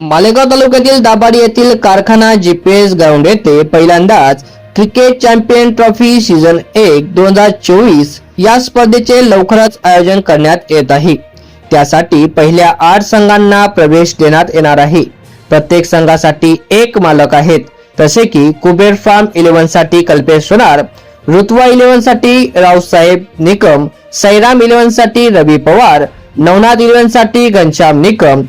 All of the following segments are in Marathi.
मालेगाव तालुक्यातील दाबाडी येथील कारखाना जीपीएस ग्राउंड येथे पहिल्यांदाच क्रिकेट चॅम्पियन ट्रॉफी सीझन एक दोन हजार चोवीस या स्पर्धेचे लवकरच आयोजन करण्यात येत आहे. त्यासाठी पहिल्या आठ संघांना प्रवेश देण्यात येणार आहे. प्रत्येक संघासाठी एक मालक आहेत. जसे की कुबेर फार्म इलेव्हनसाठी कल्पेश सोनार ऋतुवा इलेव्हनसाठी रावसाहेब निकम सैराम इलेव्हनसाठी रवी पवार नवनाथ इलेव्हनसाठी घनश्याम निकम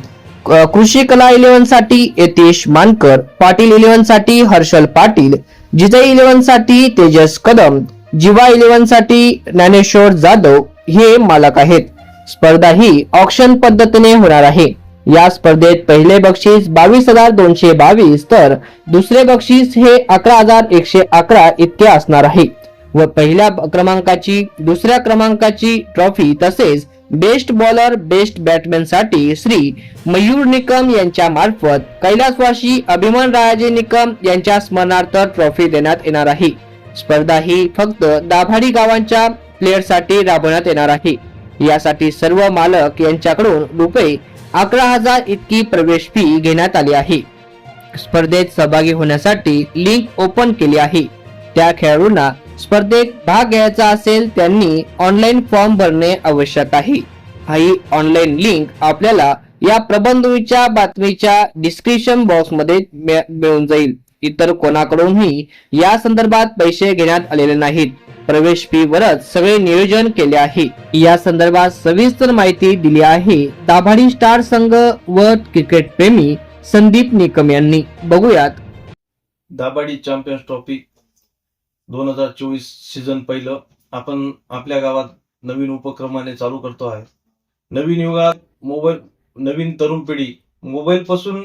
कृषी कला इलेव्हनसाठी यतीश मानकर पाटील इलेव्हनसाठी हर्षल पाटील जिजय इलेव्हनसाठी तेजस कदम जिवा इलेव्हनसाठी ज्ञानेश्वर जाधव हे मालक आहेत. स्पर्धा ही ऑक्शन पद्धतीने होणार आहे. या स्पर्धेत पहिले बक्षीस बावीस हजार दोनशे बावीस तर दुसरे बक्षीस हे अकरा हजार एकशे अकरा इतके असणार आहे. व पहिल्या क्रमांकाची दुसऱ्या क्रमांकाची ट्रॉफी तसेच बेस्ट बॉलर बेस्ट बॅटमॅनसाठी श्री मयूर निकम यांच्या मार्फत कैलासवासी अभिमान राजे निकम यांच्या स्मरणार्थ ट्रॉफी देण्यात येणार आहे. स्पर्धा ही फक्त दाभाडी गावांच्या प्लेअरसाठी राबवण्यात येणार आहे. यासाठी सर्व मालक यांच्याकडून रुपये अकरा हजार इतकी प्रवेश फी घेण्यात आली आहे. स्पर्धेत सहभागी होण्यासाठी लिंक ओपन केली आहे. त्या खेळाडूंना स्पर्धेत भाग घ्यायचा असेल त्यांनी ऑनलाईन फॉर्म भरणे आवश्यक आहे. ही ऑनलाईन लिंक आपल्याला या प्रबंधीच्या बातमीच्या डिस्क्रिप्शन बॉक्समध्ये मिळून जाईल. इतर कोणाकडूनही या संदर्भात पैसे घेण्यात आलेले नाहीत. प्रवेश फी वरच सगळे नियोजन केले आहे. या संदर्भात सविस्तर माहिती दिली आहे दाभाडी स्टार संघ व क्रिकेट प्रेमी संदीप निकम यांनी. बघूयात. दाभाडी चॅम्पियन्स ट्रॉफी दोन हजार चोवीस सीझन पहिलं आपण आपल्या गावात नवीन उपक्रमाने चालू करतो आहे. नवीन युगात मोबाईल नवीन तरुण पिढी मोबाईल पासून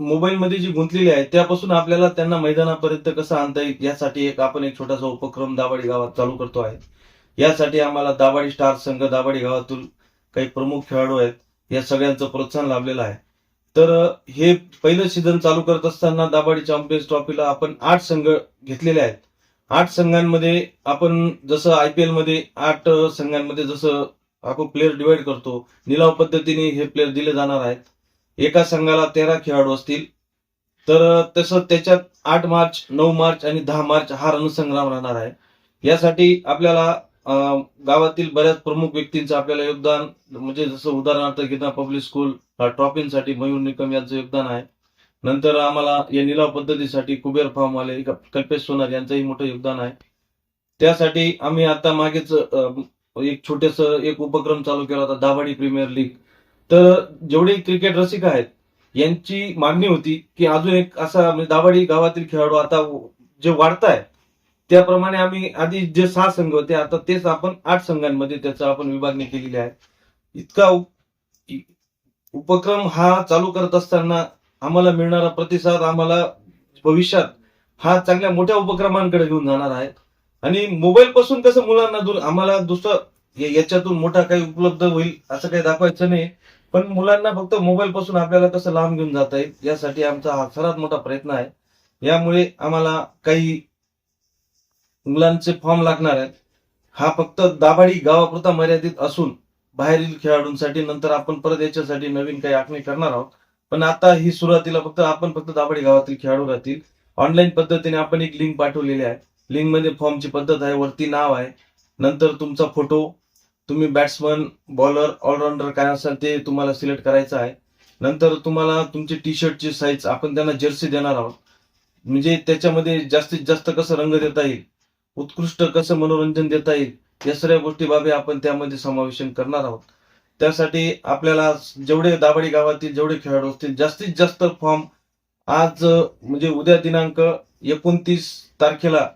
मोबाईल मध्ये जी गुंतलेली आहे त्यापासून आपल्याला त्यांना मैदानापर्यंत कसं आणता येईल यासाठी एक आपण एक छोटासा उपक्रम दाबाडी गावात चालू करतो आहे. यासाठी आम्हाला दाबाडी स्टार संघ दाबाडी गावातून काही प्रमुख खेळाडू आहेत या सगळ्यांचं प्रोत्साहन लाभलेलं आहे. तर हे पहिलं सीझन चालू करत असताना दाबाडी चॅम्पियन्स ट्रॉफीला आपण आठ संघ घेतलेले आहेत. आठ संघांमध्ये आपण जसं आय पी एलमध्ये आठ संघांमध्ये जसं आपण प्लेअर डिवाइड करतो निलाव पद्धतीने हे प्लेअर दिले जाणार आहेत. एका संघाला तेरा खेळाडू असतील. तर तसं त्याच्यात आठ मार्च नऊ मार्च आणि दहा मार्च हा रणसंग्राम राहणार आहे. यासाठी आपल्याला गावातील बऱ्याच प्रमुख व्यक्तींचं आपल्याला योगदान म्हणजे जसं उदाहरणार्थ गीता पब्लिक स्कूल ट्रॉफींसाठी मयूर निकम यांचं योगदान आहे. नंतर आम्हाला या निलाव पद्धतीसाठी कुबेर फार्मवाले कल्पेश सोनार यांचंही मोठं योगदान आहे. त्यासाठी आम्ही आता मागेच एक छोटेस एक उपक्रम चालू केला होता दाभाडी प्रीमियर लीग. तर जेवढे क्रिकेट रसिक आहेत यांची मागणी होती की अजून एक असा म्हणजे दाभाडी गावातील खेळाडू आता जे वाढत आहे त्याप्रमाणे आम्ही आधी जे सहा संघ होते आता तेच आपण आठ संघांमध्ये त्याचा आपण विभागणी केलेली आहे. इतका उपक्रम हा चालू करत असताना आम्हाला मिळणारा प्रतिसाद आम्हाला भविष्यात हा चांगल्या मोठ्या उपक्रमांकडे घेऊन जाणार आहे. आणि मोबाईल पासून कसं मुलांना दूर आम्हाला दुसरं याच्यातून मोठा काही उपलब्ध होईल असं काही दाखवायचं नाही. पण मुलांना फक्त मोबाईल पासून आपल्याला कसं लांब घेऊन जाता येईल यासाठी आमचा हा सर्वात मोठा प्रयत्न आहे. यामुळे आम्हाला काही मुलांचे फॉर्म लागणार आहेत. हा फक्त दाभाडी गावापुरता मर्यादित असून बाहेरील खेळाडूंसाठी नंतर आपण परत याच्यासाठी नवीन काही आखणी करणार आहोत. पण आता ही सुरुवातीला फक्त आपण फक्त दाभाडी गावातील खेळाडू राहतील. ऑनलाईन पद्धतीने आपण एक लिंक पाठवलेली आहे. लिंकमध्ये फॉर्मची पद्धत आहे वरती नाव आहे. नंतर तुमचा फोटो तुम्ही बॅट्समन बॉलर ऑलराऊंडर काय असाल ते तुम्हाला सिलेक्ट करायचं आहे. नंतर तुम्हाला तुमची टी शर्टची साईज आपण त्यांना जर्सी देणार आहोत. म्हणजे त्याच्यामध्ये जास्तीत जास्त कसं रंग देता येईल उत्कृष्ट कसं मनोरंजन देता येईल या सर्व गोष्टी बाबी आपण त्यामध्ये समावेशन करणार आहोत. त्यासाठी आपल्याला जेवढे दाभाडी गावातील जेवढे खेळाडू असतील जास्तीत जास्त फॉर्म आज म्हणजे उद्या दिनांक एकोणतीस तारखेला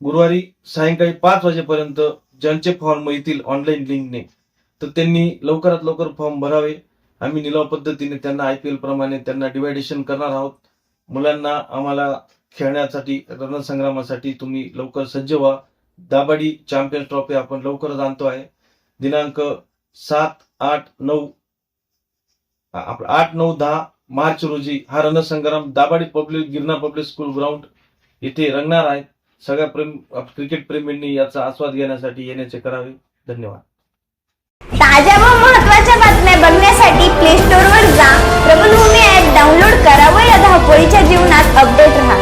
गुरुवारी सायंकाळी पाच वाजेपर्यंत ज्यांचे फॉर्म येतील ऑनलाईन लिंकने तर त्यांनी लवकरात लवकर फॉर्म भरावे. आम्ही निलाव पद्धतीने त्यांना आय पी एल प्रमाणे त्यांना डिवायडेशन करणार आहोत. मुलांना आम्हाला खेळण्यासाठी रणसंग्रामासाठी तुम्ही लवकर सज्ज व्हा. दाबाडी चॅम्पियन्स ट्रॉफी आपण लवकरच आणतो आहे. दिनांक सात आठ नऊ. आठ नऊ दहा मार्च रोजी हा रणसंग्राम Dabadi public Girna public school ground इथे रंगणार आहे. सगळ्या प्रेम क्रिकेट प्रेमींनी याचा आस्वाद घेण्यासाठी येण्याचे करावे. धन्यवाद. ताज्या व महत्त्वाच्या बातम्या बघण्यासाठी प्ले स्टोर वर जा. प्रबलभूमी ऍप डाउनलोड करा व या धावपळीच्या जीवनात अपडेट राहा.